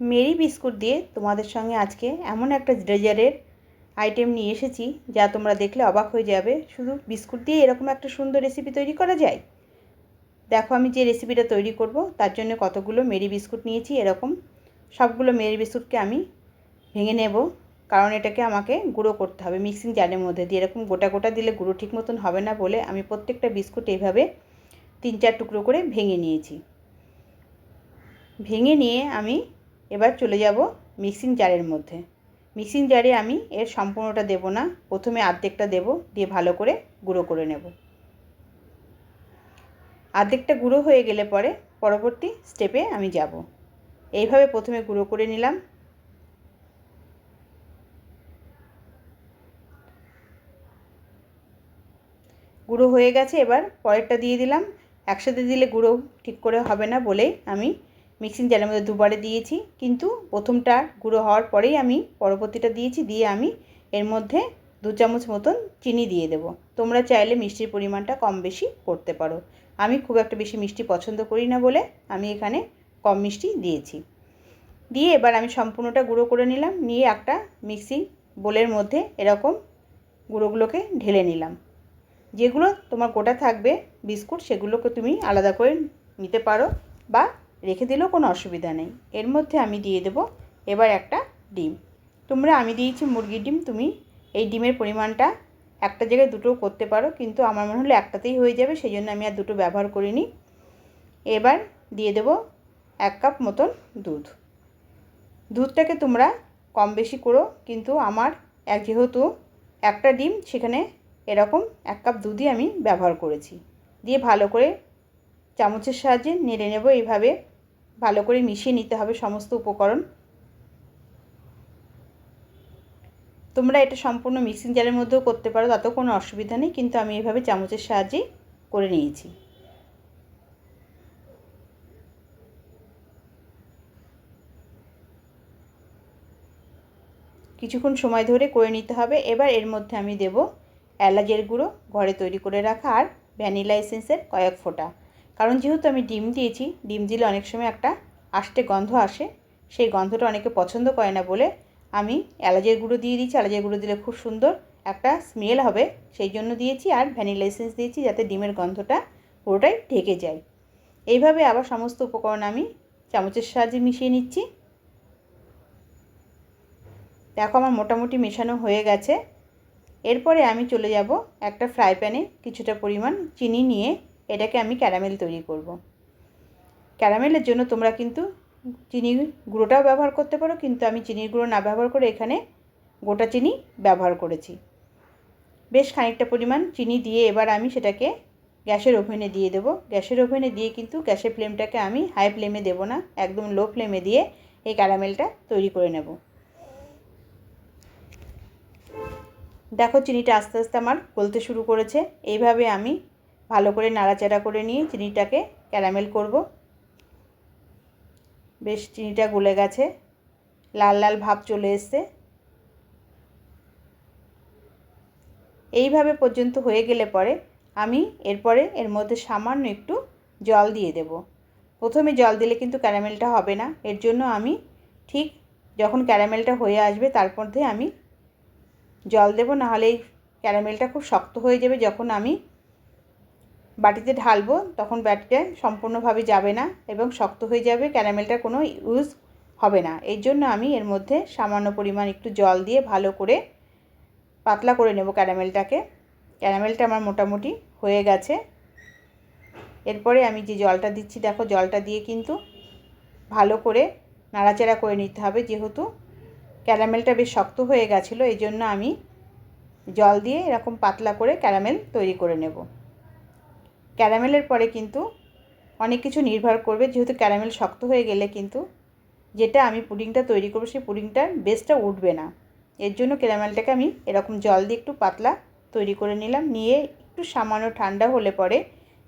Mary biscuit দিয়ে তোমাদের সঙ্গে আজকে এমন একটা ডেজার্টের আইটেম নিয়ে এসেছি যা তোমরা দেখলে অবাক হয়ে যাবে। শুধু বিস্কুট দিয়ে এরকম একটা সুন্দর রেসিপি তৈরি করা যায়? দেখো আমি যে রেসিপিটা তৈরি করব, তার জন্য কতগুলো মেরি বিস্কুট নিয়েছি। এরকম সবগুলো মেরি বিস্কুটকে আমি ভেঙে নেব, কারণ এটাকে আমাকে গুঁড়ো করতে হবে মিক্সিং জারের মধ্যে দিয়ে। এরকম গোটা গোটা দিলে গুঁড়ো ঠিক মতন হবে না বলে আমি প্রত্যেকটা বিস্কুট এইভাবে তিন চার টুকরো করে ভেঙে নিয়েছি। ভেঙে নিয়ে আমি এবার চলে যাব মিক্সিং জারের মধ্যে। মিক্সিং জারে আমি এর সম্পূর্ণটা দেব না, প্রথমে আর্ধেকটা দেব, দিয়ে ভালো করে গুঁড়ো করে নেব। আর্ধেকটা গুঁড়ো হয়ে গেলে পরে পরবর্তী স্টেপে আমি যাব। এইভাবে প্রথমে গুঁড়ো করে নিলাম। গুঁড়ো হয়ে গেছে, এবার পরেরটা দিয়ে দিলাম। একসাথে দিলে গুঁড়ো ঠিক করে হবে না বলেই আমি মিক্সিং জারের মধ্যে দুবারে দিয়েছি। কিন্তু প্রথমটা গুঁড়ো হওয়ার পরেই আমি পরবর্তীটা দিয়েছি, দিয়ে আমি এর মধ্যে দু চামচ মতন চিনি দিয়ে দেবো। তোমরা চাইলে মিষ্টির পরিমাণটা কম বেশি করতে পারো। আমি খুব একটা বেশি মিষ্টি পছন্দ করি না বলে আমি এখানে কম মিষ্টি দিয়েছি। দিয়ে এবার আমি সম্পূর্ণটা গুঁড়ো করে নিলাম, নিয়ে একটা মিক্সি বোলের মধ্যে এরকম গুঁড়োগুলোকে ঢেলে নিলাম। যেগুলো তোমার গোটা থাকবে, বিস্কুট সেগুলোকে তুমি আলাদা করে নিতে পারো বা রেখে দিলেও কোনো অসুবিধা নেই। এর মধ্যে আমি দিয়ে দেবো এবার একটা ডিম। তোমরা আমি দিয়েছি মুরগির ডিম, তুমি এই ডিমের পরিমাণটা একটা জায়গায় দুটো করতে পারো, কিন্তু আমার মনে হলো একটাতেই হয়ে যাবে সেই জন্য আমি আর দুটো ব্যবহার করিনি। এবার দিয়ে দেব এক কাপ মতন দুধ। দুধটাকে তোমরা কম বেশি করো, কিন্তু আমার এক যেহেতু একটা ডিম, সেখানে এরকম এক কাপ দুধই আমি ব্যবহার করেছি। দিয়ে ভালো করে চামচের সাহায্যে নেড়ে নেব, এইভাবে ভালো করে মিশিয়ে নিতে হবে সমস্ত উপকরণ। তোমরা এটা সম্পূর্ণ মিক্সিং জারের মধ্যেও করতে পারো, তাতেও কোনো অসুবিধা নেই, কিন্তু আমি এভাবে চামচের সাহায্যেই করে নিয়েছি। কিছুক্ষণ সময় ধরে করে নিতে হবে। এবার এর মধ্যে আমি দেব এলাচের গুঁড়ো, ঘরে তৈরি করে রাখা আর ভ্যানিলা এসেন্সের কয়েক ফোঁটা। কারণ যেহেতু আমি ডিম দিয়েছি, ডিম দিলে অনেক সময় একটা আষ্টে গন্ধ আসে। সেই গন্ধটা অনেকে পছন্দ করে না বলে আমি এলাচের গুঁড়ো দিয়ে দিয়েছি। এলাচের গুঁড়ো দিলে খুব সুন্দর একটা স্মেল হবে। সেই জন্য দিয়েছি আর ভ্যানিলা এসেন্স দিয়েছি যাতে ডিমের গন্ধটা পুরোটাই ঢেকে যায়। এইভাবে আবার সমস্ত উপকরণ আমি চামচের সাহায্যে মিশিয়ে নিচ্ছি। দেখো আমার মোটামুটি মেশানো হয়ে গেছে। এরপরে আমি চলে যাব একটা ফ্রাই প্যানে কিছুটা পরিমাণ চিনি নিয়ে এটাকে আমি ক্যারামেল তৈরি করব। ক্যারামেলের জন্য তোমরা কিন্তু চিনি গুঁড়োটাও ব্যবহার করতে পারো, কিন্তু আমি চিনির গুঁড়ো না ব্যবহার করে এখানে গোটা চিনি ব্যবহার করেছি। বেশ খানিকটা পরিমাণ চিনি দিয়ে এবার আমি সেটাকে গ্যাসের ওভেনে দিয়ে দেবো। গ্যাসের ওভেনে দিয়ে কিন্তু গ্যাসের ফ্লেমটাকে আমি হাই ফ্লেমে দেব না, একদম লো ফ্লেমে দিয়ে এই ক্যারামেলটা তৈরি করে নেব। দেখো চিনিটা আস্তে আস্তে আমার গলতে শুরু করেছে। এইভাবে আমি ভালো করে নাড়াচাড়া করে নিয়ে চিনিটাকে ক্যারামেল করব। বেশ চিনিটা গলে গেছে। লাল লাল ভাব চলে এসছে। এইভাবে পর্যন্ত হয়ে গেলে পরে আমি এরপরে এর মধ্যে সামান্য একটু জল দিয়ে দেব। প্রথমে জল দিলে কিন্তু ক্যারামেলটা হবে না। এর জন্য আমি ঠিক যখন ক্যারামেলটা হয়ে আসবে তার মধ্যে আমি জল দেবো। নাহলে এই ক্যারামেলটা খুব শক্ত হয়ে যাবে যখন আমি বাটিতে ঢালবো, তখন ব্যাটিটা সম্পূর্ণভাবে যাবে না এবং শক্ত হয়ে যাবে, ক্যারামেলটার কোনো ইউজ হবে না। এর জন্য আমি এর মধ্যে সামান্য পরিমাণ একটু জল দিয়ে ভালো করে পাতলা করে নেব ক্যারামেলটাকে। ক্যারামেলটা আমার মোটামুটি হয়ে গেছে। এরপরে আমি যে জলটা দিচ্ছি, দেখো জলটা দিয়ে কিন্তু ভালো করে নাড়াচাড়া করে নিতে হবে, যেহেতু ক্যারামেলটা বেশ শক্ত হয়ে গেছিল এই জন্য আমি জল দিয়ে এরকম পাতলা করে ক্যারামেল তৈরি করে নেব। ক্যারামেলের পরে কিন্তু অনেক কিছু নির্ভর করবে। যেহেতু ক্যারামেল শক্ত হয়ে গেলে কিন্তু যেটা আমি পুডিংটা তৈরি করব, সেই পুডিংটার বেসটা উঠবে না। এর জন্য ক্যারামেলটাকে আমি এরকম জল দিয়ে একটু পাতলা তৈরি করে নিলাম। নিয়ে একটু সামান্য ঠান্ডা হলে পরে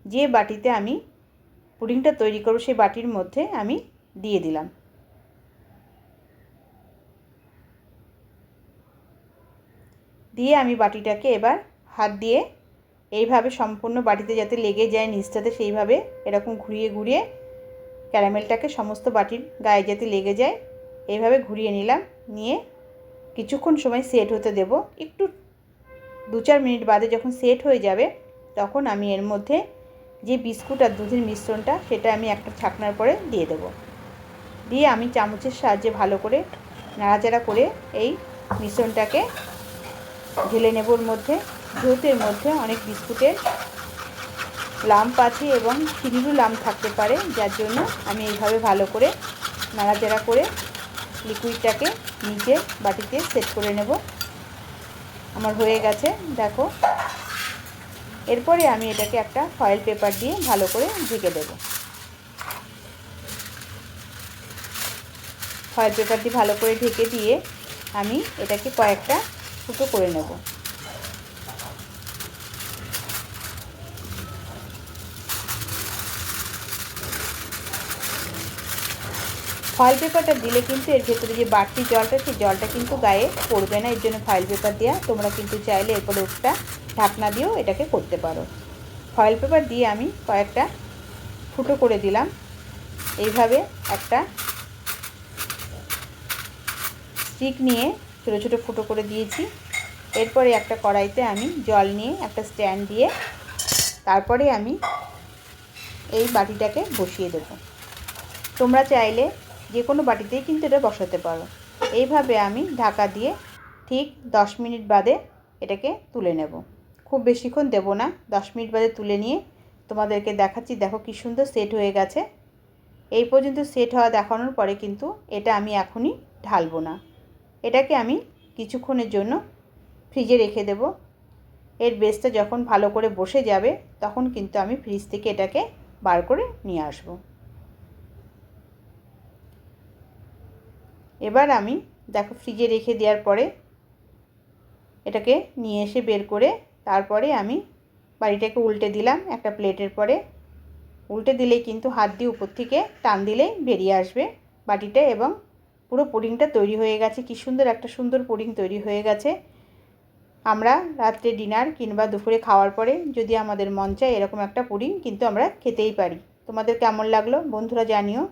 যে বাটিতে আমি পুডিংটা তৈরি করব, সেই বাটির মধ্যে আমি দিয়ে দিলাম। দিয়ে আমি বাটিটাকে এবার হাত দিয়ে এইভাবে সম্পূর্ণ বাটিতে যাতে লেগে যায় নিচটাতে, সেইভাবে এরকম ঘুরিয়ে ঘুরিয়ে ক্যারামেলটাকে সমস্ত বাটির গায়ে যাতে লেগে যায়, এইভাবে ঘুরিয়ে নিলাম। নিয়ে কিছুক্ষণ সময় সেট হতে দেব। একটু দু চার মিনিট বাদে যখন সেট হয়ে যাবে, তখন আমি এর মধ্যে যে বিস্কুট আর দুধের মিশ্রণটা, সেটা আমি একটা ছাকনার পরে দিয়ে দেব। দিয়ে আমি চামচের সাহায্যে ভালো করে নাড়াচাড়া করে এই মিশ্রণটাকে ঢেলে নেবর মধ্যে। এর মধ্যে অনেক বিস্কুটের লাম্প আছে এবং চিনিরও লাম্প থাকতে পারে, যার জন্য আমি এইভাবে ভালো করে নাড়াচাড়া করে লিকুইডটাকে নিচে বাটিতে সেট করে নেব। আমার হয়ে গেছে, দেখো। এরপরে আমি এটাকে একটা ফয়েল পেপার দিয়ে ভালো করে ঢেকে দেব। ফয়েল পেপার দিয়ে ভালো করে ঢেকে দিয়ে আমি এটাকে কয়েকটা ফুটো করে নেব। ফয়েল পেপারটা দিলে কিন্তু এর ভেতরে যে বাড়তি জলটা, সেই জলটা কিন্তু গায়ে পড়বে না। এর জন্য ফয়েল পেপার দেওয়া তোমরা কিন্তু চাইলে এরপরে একটা ঢাকনা দিয়েও এটাকে করতে পারো। ফয়েল পেপার দিয়ে আমি কয়েকটা ফুটো করে দিলাম। এইভাবে একটা স্টিক নিয়ে ছোটো ছোটো ফুটো করে দিয়েছি। এরপরে একটা কড়াইতে আমি জল নিয়ে একটা স্ট্যান্ড দিয়ে তারপরে আমি এই বাটিটাকে বসিয়ে দেব। তোমরা চাইলে যে কোনো বাটিতেই কিন্তু এটা বসাতে পারো। এইভাবে আমি ঢাকা দিয়ে ঠিক দশ মিনিট বাদে এটাকে তুলে নেব। খুব বেশিক্ষণ দেব না, দশ মিনিট বাদে তুলে নিয়ে তোমাদেরকে দেখাচ্ছি, দেখো কি সুন্দর সেট হয়ে গেছে। এই পর্যন্ত সেট হওয়া দেখানোর পরে কিন্তু এটা আমি এখনই ঢালবো না। এটাকে আমি কিছুক্ষণের জন্য ফ্রিজে রেখে দেব। এর বেসটা যখন ভালো করে বসে যাবে, তখন কিন্তু আমি ফ্রিজ থেকে এটাকে বার করে নিয়ে আসব। এবার আমি, দেখো ফ্রিজে রেখে দেওয়ার পরে এটাকে নিয়ে এসে বের করে তারপরে আমি বাড়িটাকে উল্টে দিলাম একটা প্লেটের পরে। উল্টে দিলেই কিন্তু হাত দিয়ে উপর থেকে টান দিলেই বেরিয়ে আসবে বাটিটা এবং পুরো পুডিংটা তৈরি হয়ে গেছে। কি সুন্দর একটা সুন্দর পুডিং তৈরি হয়ে গেছে। আমরা রাত্রে ডিনার কিংবা দুপুরে খাওয়ার পরে যদি আমাদের মন চায় এরকম একটা পুডিং কিন্তু আমরা খেতেই পারি। তোমাদের কেমন লাগল বন্ধুরা জানিও।